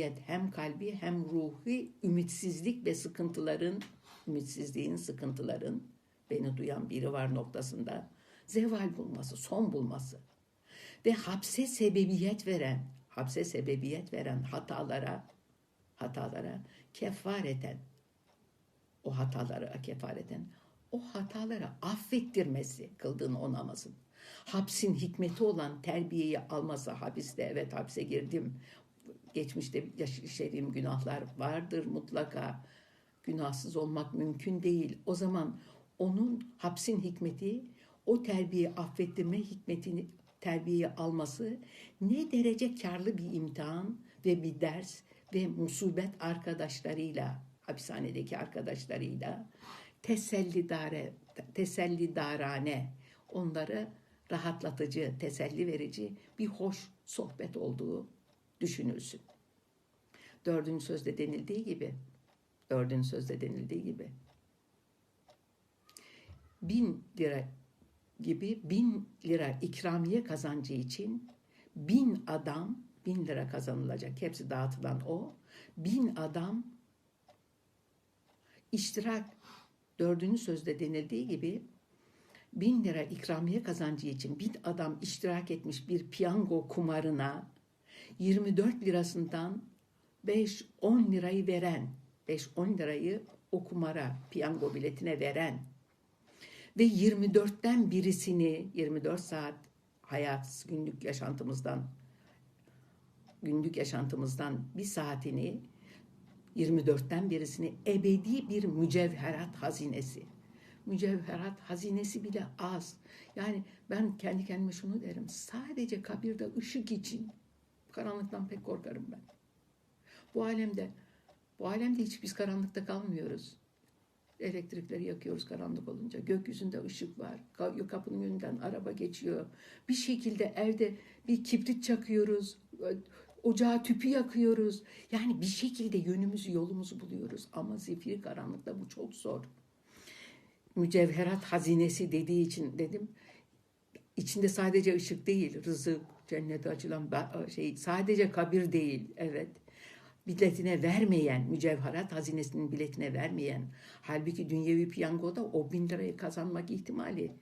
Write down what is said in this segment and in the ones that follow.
maddiyet hem kalbi hem ruhi ümitsizlik ve sıkıntıların, ümitsizliğin, sıkıntıların beni duyan biri var noktasında zeval bulması, son bulması ve hapse sebebiyet veren, hapse sebebiyet veren hatalara, hatalara kefareten, o hatalara kefareten, o hatalara affettirmesi kıldığın o. Hapsin hikmeti olan terbiyeyi alması, hapiste evet hapse girdim, geçmişte işlediğim günahlar vardır mutlaka. Günahsız olmak mümkün değil. O zaman onun hapsin hikmeti, o terbiye affettirme hikmetini terbiyeyi alması ne derece karlı bir imtihan ve bir ders ve musibet arkadaşlarıyla, hapishanedeki arkadaşlarıyla tesellidare, tesellidarane, onları rahatlatıcı, teselli verici bir hoş sohbet olduğu düşünülsün. Dördüncü sözde denildiği gibi, dördüncü sözde denildiği gibi bin lira gibi bin lira ikramiye kazancı için bin adam bin lira kazanılacak. Hepsi dağıtılan o. Bin adam iştirak dördüncü sözde denildiği gibi bin lira ikramiye kazancı için bin adam iştirak etmiş bir piyango kumarına 24 lirasından 5-10 lirayı veren, 5-10 lirayı o kumara, piyango biletine veren ve 24'ten birisini 24 saat hayat günlük yaşantımızdan günlük yaşantımızdan bir saatini 24'ten birisini ebedi bir mücevherat hazinesi. Mücevherat hazinesi bile az. Yani ben kendi kendime şunu derim. Sadece kabirde ışık için karanlıktan pek korkarım ben. Bu alemde bu alemde hiç biz karanlıkta kalmıyoruz. Elektrikleri yakıyoruz karanlık olunca. Gökyüzünde ışık var. Kapının önünden araba geçiyor. Bir şekilde evde bir kibrit çakıyoruz. Ocağa tüpü yakıyoruz. Yani bir şekilde yönümüzü, yolumuzu buluyoruz. Ama zifiri karanlıkta bu çok zor. Mücevherat hazinesi dediği için dedim. İçinde sadece ışık değil, rızık, cennete açılan şey, sadece kabir değil, evet biletine vermeyen, mücevherat hazinesinin biletine vermeyen, halbuki dünyevi piyangoda o bin lirayı kazanmak ihtimali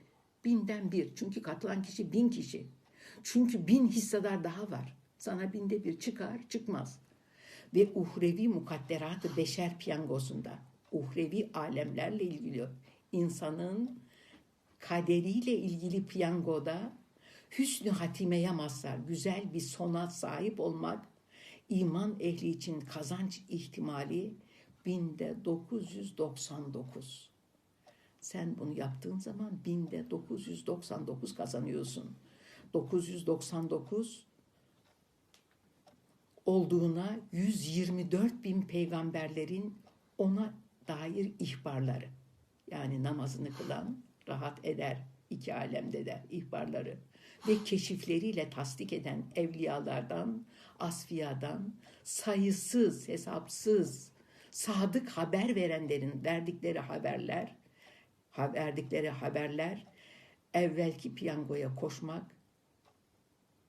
binden bir. Çünkü katılan kişi bin kişi. Çünkü bin hissedar daha var. Sana binde bir çıkar, çıkmaz. Ve uhrevi mukadderatı beşer piyangosunda, uhrevi alemlerle ilgili insanın kaderiyle ilgili piyangoda hüsnü hatimeye mazhar, güzel bir sona sahip olmak iman ehli için kazanç ihtimali binde 999. Sen bunu yaptığın zaman binde 999 kazanıyorsun. 999 olduğuna 124 bin peygamberlerin ona dair ihbarları. Yani namazını kılan rahat eder iki alemde de ihbarları ve keşifleriyle tasdik eden evliyalardan, asfiyadan, sayısız, hesapsız, sadık haber verenlerin verdikleri haberler, verdikleri haberler, evvelki piyangoya koşmak,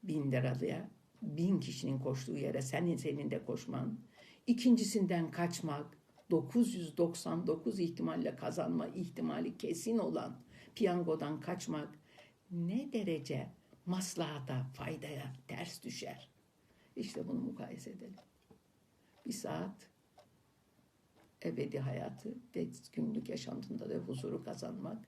bin liralıya, bin kişinin koştuğu yere senin senin de koşman, ikincisinden kaçmak, 999 ihtimalle kazanma ihtimali kesin olan piyangodan kaçmak ne derece maslahata, faydaya ters düşer. İşte bunu mukayese edelim. Bir saat ebedi hayatı ve günlük yaşantında da huzuru kazanmak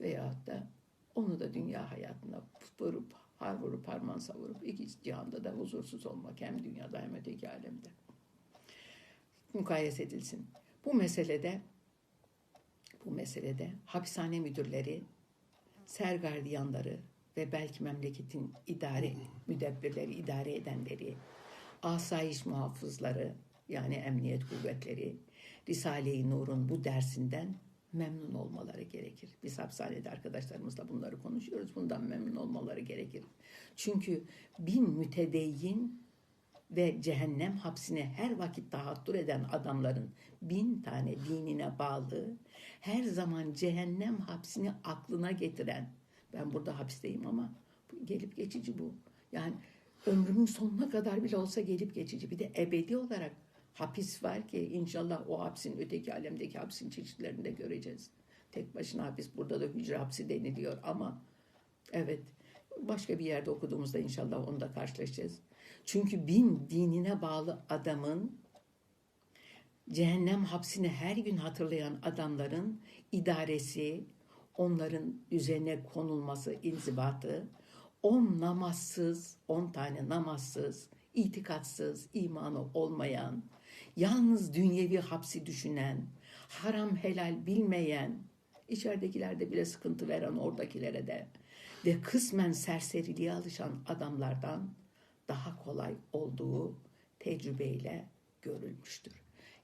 veyahut da onu da dünya hayatına vurup, har vurup, harman savurup iki cihanda da huzursuz olmak hem dünyada hem öteki alemde. Mukayese edilsin. Bu meselede bu meselede hapishane müdürleri, sergardiyanları, ve belki memleketin idare müdebbirleri, idare edenleri, asayiş muhafızları yani emniyet kuvvetleri Risale-i Nur'un bu dersinden memnun olmaları gerekir. Biz hapishanede arkadaşlarımızla bunları konuşuyoruz. Bundan memnun olmaları gerekir. Çünkü bin mütedeyyin ve cehennem hapsine her vakit tahattür eden adamların bin tane dinine bağlı, her zaman cehennem hapsini aklına getiren, ben burada hapisteyim ama gelip geçici bu. Yani ömrümün sonuna kadar bile olsa gelip geçici. Bir de ebedi olarak hapis var ki inşallah o hapsin öteki alemdeki hapsin çeşitlerini de göreceğiz. Tek başına hapis burada da hücre hapsi deniliyor ama evet başka bir yerde okuduğumuzda inşallah onu da karşılaşacağız. Çünkü bin dinine bağlı adamın cehennem hapsini her gün hatırlayan adamların idaresi, onların üzerine konulması, inzibatı, on namazsız, on tane namazsız, itikatsız, imanı olmayan, yalnız dünyevi hapsi düşünen, haram helal bilmeyen, içeridekilerde bile sıkıntı veren oradakilere de ve kısmen serseriliğe alışan adamlardan daha kolay olduğu tecrübeyle görülmüştür.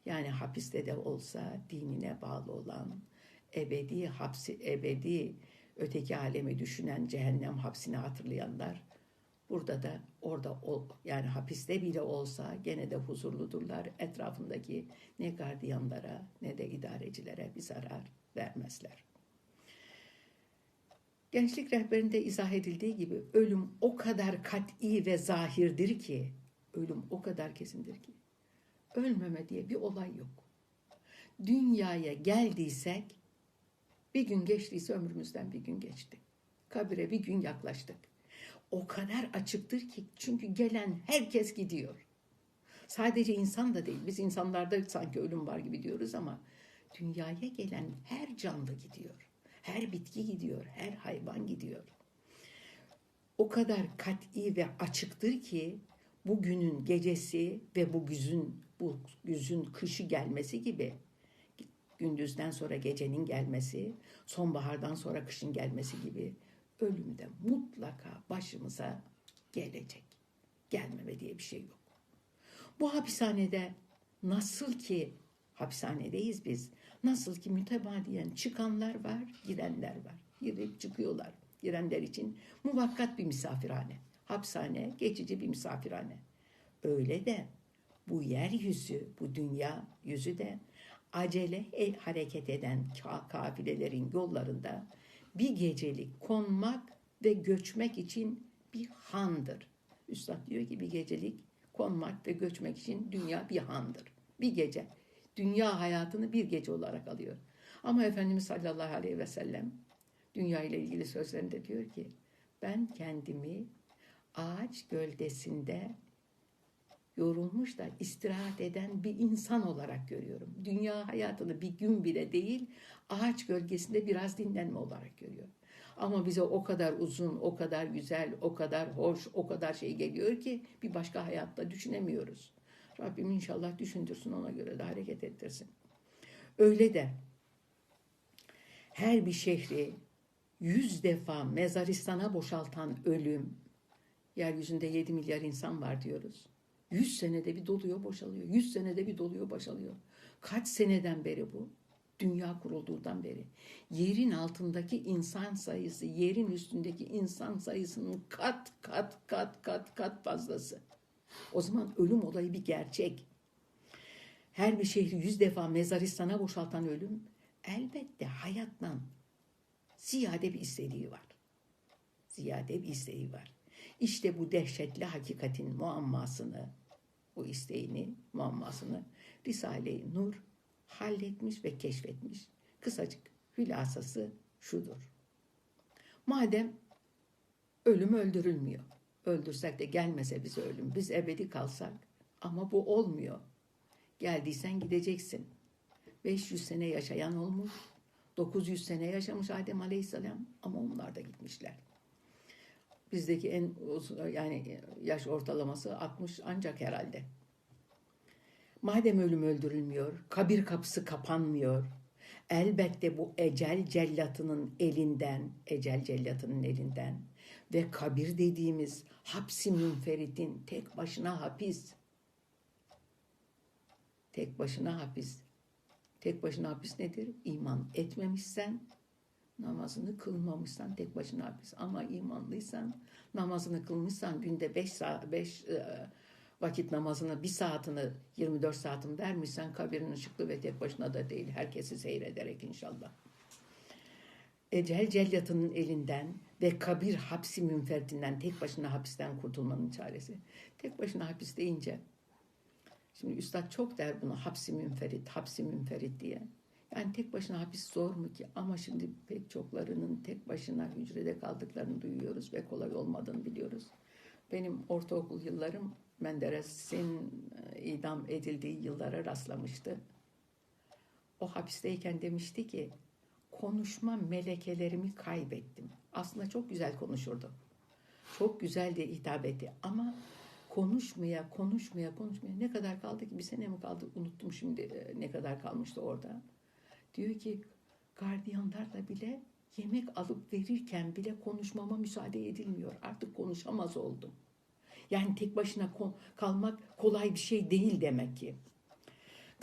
Yani hapiste de olsa dinine bağlı olan, ebedi hapsi, ebedi öteki alemi düşünen cehennem hapsini hatırlayanlar burada da orada ol, yani hapiste bile olsa gene de huzurludurlar. Etrafındaki ne gardiyanlara ne de idarecilere bir zarar vermezler. Gençlik rehberinde izah edildiği gibi ölüm o kadar kat'i ve zahirdir ki, ölüm o kadar kesindir ki, ölmeme diye bir olay yok. Dünyaya geldiysek, bir gün geçtiyse ömrümüzden bir gün geçti. Kabire bir gün yaklaştık. O kadar açıktır ki çünkü gelen herkes gidiyor. Sadece insan da değil. Biz insanlarda sanki ölüm var gibi diyoruz ama dünyaya gelen her canlı gidiyor. Her bitki gidiyor, her hayvan gidiyor. O kadar kat'i ve açıktır ki bu günün gecesi ve bu güzün bu güzün kışı gelmesi gibi gündüzden sonra gecenin gelmesi, sonbahardan sonra kışın gelmesi gibi ölüm de mutlaka başımıza gelecek. Gelmeme diye bir şey yok. Bu hapishanede nasıl ki hapishanedeyiz biz. Nasıl ki mütebadiyen çıkanlar var, girenler var. Girip çıkıyorlar. Girenler için muvakkat bir misafirhane. Hapishane, geçici bir misafirhane. Öyle de bu yeryüzü, bu dünya yüzü de acele el hareket eden kafilelerin yollarında bir gecelik konmak ve göçmek için bir handır. Üstad diyor ki bir gecelik konmak ve göçmek için dünya bir handır. Bir gece. Dünya hayatını bir gece olarak alıyor. Ama Efendimiz sallallahu aleyhi ve sellem dünya ile ilgili sözlerinde diyor ki ben kendimi ağaç gölgesinde yorulmuş da istirahat eden bir insan olarak görüyorum. Dünya hayatını bir gün bile değil, ağaç gölgesinde biraz dinlenme olarak görüyor. Ama bize o kadar uzun, o kadar güzel, o kadar hoş, o kadar şey geliyor ki bir başka hayatta düşünemiyoruz. Rabbim inşallah düşündürsün ona göre de hareket ettirsin. Öyle de her bir şehri yüz defa mezaristana boşaltan ölüm, yeryüzünde 7 milyar insan var diyoruz. 100 senede bir doluyor boşalıyor. 100 senede bir doluyor boşalıyor. Kaç seneden beri bu? Dünya kurulduğundan beri. Yerin altındaki insan sayısı, yerin üstündeki insan sayısının kat kat kat kat kat fazlası. O zaman ölüm olayı bir gerçek. Her bir şehri yüz defa mezaristana boşaltan ölüm elbette hayattan ziyade bir istediği var. Ziyade bir isteği var. İşte bu dehşetli hakikatin muammasını, bu isteğini, muammasını Risale-i Nur halletmiş ve keşfetmiş. Kısacık hülasası şudur. Madem ölüm öldürülmüyor, öldürsek de gelmese bize ölüm, biz ebedi kalsak ama bu olmuyor. Geldiysen gideceksin. 500 sene yaşayan olmuş, 900 sene yaşamış Adem Aleyhisselam ama onlar da gitmişler. Bizdeki en yani yaş ortalaması 60 ancak herhalde. Madem ölüm öldürülmüyor, kabir kapısı kapanmıyor. Elbette bu ecel cellatının elinden, ecel cellatının elinden ve kabir dediğimiz hapsi münferitin tek başına hapis. Tek başına hapis. Tek başına hapis nedir? İman etmemişsen namazını kılmamışsan tek başına hapis. Ama imanlıysan namazını kılmışsan günde 5 saat 5 vakit namazını bir saatini 24 saatin vermişsen kabirin ışıklı ve tek başına da değil. Herkesi seyrederek inşallah. ecel cellatının elinden ve kabir hapsi münferdinden tek başına hapisten kurtulmanın çaresi. Tek başına hapis deyince şimdi üstad çok der bunu hapsi münferit, hapsi münferit diye. Yani tek başına hapis zor mu ki? Ama şimdi pek çoklarının tek başına hücrede kaldıklarını duyuyoruz ve kolay olmadığını biliyoruz. Benim ortaokul yıllarım Menderes'in e, idam edildiği yıllara rastlamıştı. O hapisteyken demişti ki konuşma melekelerimi kaybettim. Aslında çok güzel konuşurdu. Çok güzel de hitap etti ama konuşmaya, konuşmaya, konuşmaya ne kadar kaldı ki bir sene mi kaldı unuttum şimdi e, ne kadar kalmıştı orada. Diyor ki gardiyanlarla bile yemek alıp verirken bile konuşmama müsaade edilmiyor. Artık konuşamaz oldum. Yani tek başına kalmak kolay bir şey değil demek ki.